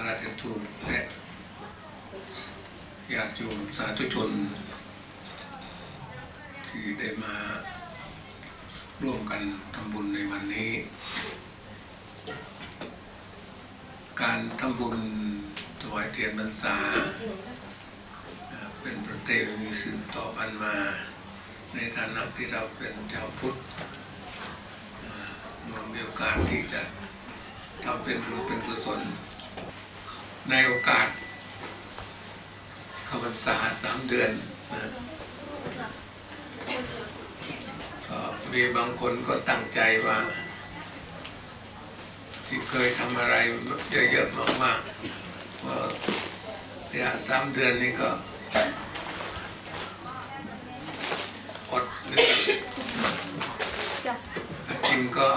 ข้าราชทูตและญาติโยมสาธุชน ที่ได้มาร่วมกันทำบุญในวันนี้ การทำบุญถวายเทียนพรรษา เป็นประเพณีสืบต่อกันมา ในฐานะที่เราเป็นชาวพุทธเรามีโอกาสที่จะทำเป็นบุญเป็นกุศล ในโอกาสเข้าพรรษาสามเดือนนะก็มีบางคนก็ตั้งใจว่าที่เคยทำอะไรเยอะๆมากๆก็ระยะสามเดือนนี้ก็อดเลือดจ้ะกินก็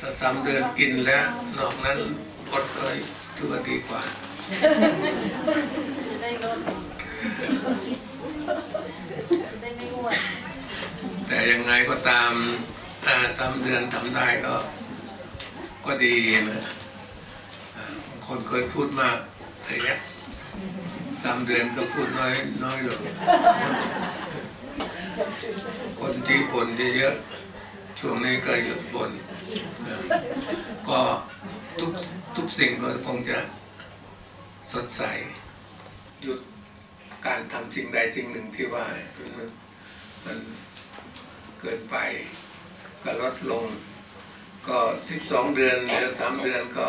ถ้าสามเดือนกินแล้ว นอกนั้นอดก็ ถือว่าดีกว่าจะได้ลดจะได้ไม่อ้วนแต่ยังไงก็ตามอ่าสามเดือนทำได้ก็ ก็ดีนะอ่าบางคนเคยพูดมากแต่เนี้ยสามเดือนก็พูดน้อยน้อยลงคนที่บ่นเยอะๆ ช่วงนี้ก็หยุดบนก็ทุกทุกสิ่งก็คงจะสดใส หยุดการทำสิ่งใดสิ่งหนึ่งที่ว่ามันมันเกินไปก็ลดลง ก็สิบสองเดือนหลือสามเดือนก็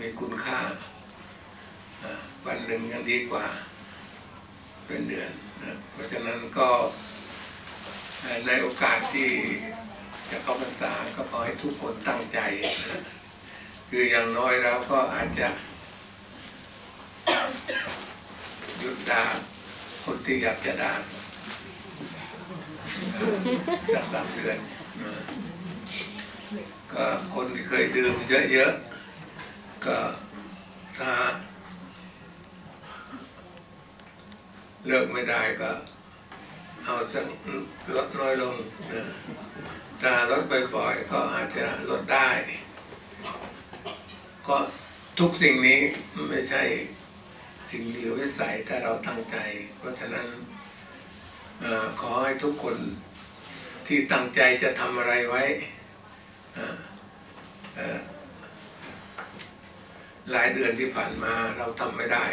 มีคุณค่าวันหนึ่งยังดีกว่าเป็นเดือนนะเพราะฉะนั้นก็ในโอกาสที่ จะเข้าพรรษาก็ขอให้ทุกคนตั้งใจ คืออย่างน้อยเราก็อาจจะหยุดด่าคนที่อยากจะด่าจากสามเดือนก็คนที่เคยดื่มเยอะๆก็ถ้าเลิกไม่ได้ก็ เอาสักลดน้อยลงนะ ถ้าลดบ่อยๆก็อาจจะลดได้ ก็ทุกสิ่งนี้ไม่ใช่สิ่งเหลือวิสัยถ้าเราตั้งใจ เพราะฉะนั้นอขอให้ทุกคนที่ตั้งใจจะทำอะไรไว้หลายเดือนที่ผ่านมาเราทำไม่ได้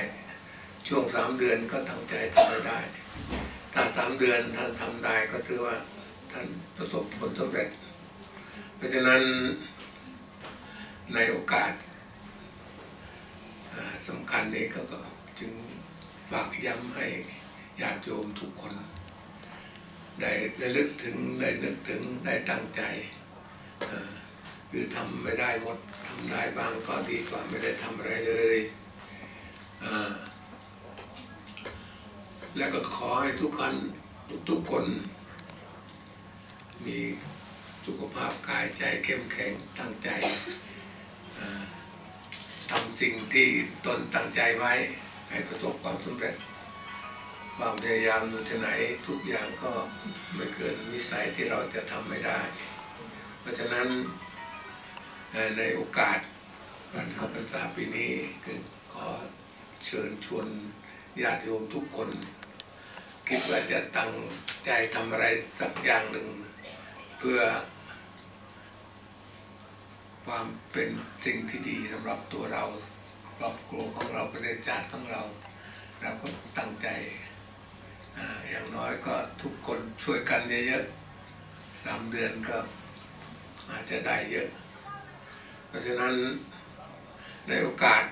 ช่วงสามเดือนก็ตั้งใจทำไม่ได้ ถ้าสามเดือนท่านทำได้ก็ถือว่า ท่านประสบผลสำเร็จ เพราะฉะนั้นในโอกาสสำคัญนี้ก็จึงฝากย้ำให้ญาติโยมทุกคน ได้ได้ลึกถึงได้นึกถึงได้ตั้งใจคือทำไม่ได้หมดทำได้บางก็ดีกว่าไม่ได้ทำอะไรเลยแล้วก็ขอให้ทุกคนทุกๆคน มีสุขภาพกายใจเข้มแข็งตั้งใจทำสิ่งที่ตนตั้งใจไว้ ให้ประสบความสำเร็จความพยายามอยู่ที่ไหนทุกอย่างก็ไม่เกินวิสัยที่เราจะทำไม่ได้ เพราะฉะนั้นในโอกาสวันเข้าพรรษาปีนี้ขอเชิญชวนญาติโยมทุกคน คิดว่าจะตั้งใจทำอะไรสักอย่างหนึ่ง เพื่อ ความเป็นสิ่งที่ดีสำหรับตัวเราครอบครัวของเราประเทศชาติของเราเราก็ตั้งใจออย่างน้อยก็ทุกคนช่วยกันเยอะๆสามเดือนก็อาจจะได้เยอะ เพราะฉะนั้นในโอกาส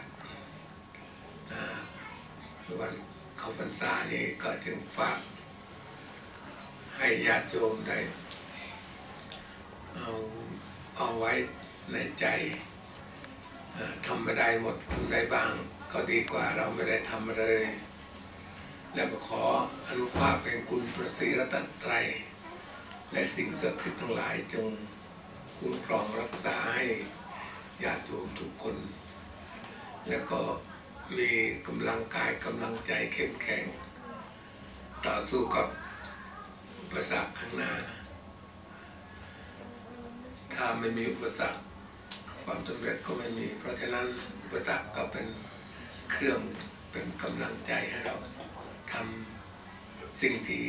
วันเข้าพรรษานี้ก็จึงฝากให้ญาติโยมได้ เอาเอาไว้ในใจทำไม่ได้หมดทำได้บ้าง ก็ดีกว่าเราไม่ได้ทำเลย แล้วก็ขออนุภาพแห่งคุณพระศรีรัตนตรัย และสิ่งศักดิ์สิทธิ์ทั้งหลายจงคุ้มครองรักษาให้ญาติโยมทุกคน แล้วก็มีกำลังกายกำลังใจเข้มแข็ง ต่อสู้กับอุปสรรคข้างหน้าาไม่มีอุปสรรคความสำเร็จก็ไม่มี เพราะฉะนั้นอุปสรรคก็เป็นเครื่องเป็นกำลังใจให้เราทำสิ่งที่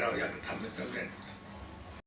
เราอยากทำให้สำเร็จ